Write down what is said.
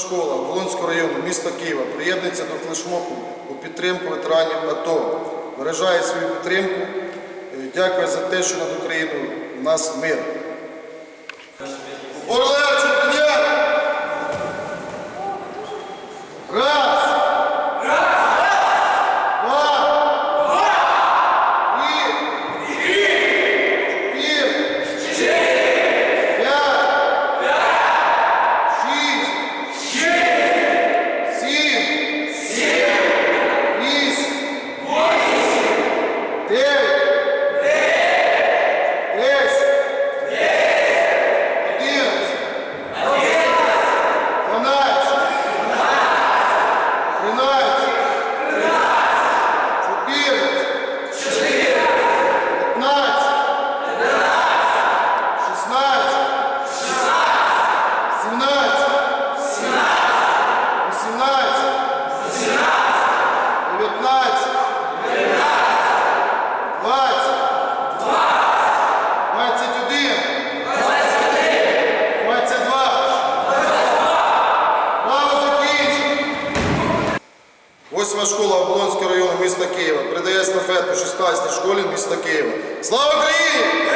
Школа Волонського району міста Києва приєднується до флешмобу у підтримку ветеранів АТО. Виражає свою підтримку. дякує Дякую за те, що над Україною у нас мир. Yeah. Восьма школа Оболонського району міста Києва передає естафету 16 школі міста Києва. Слава Україні!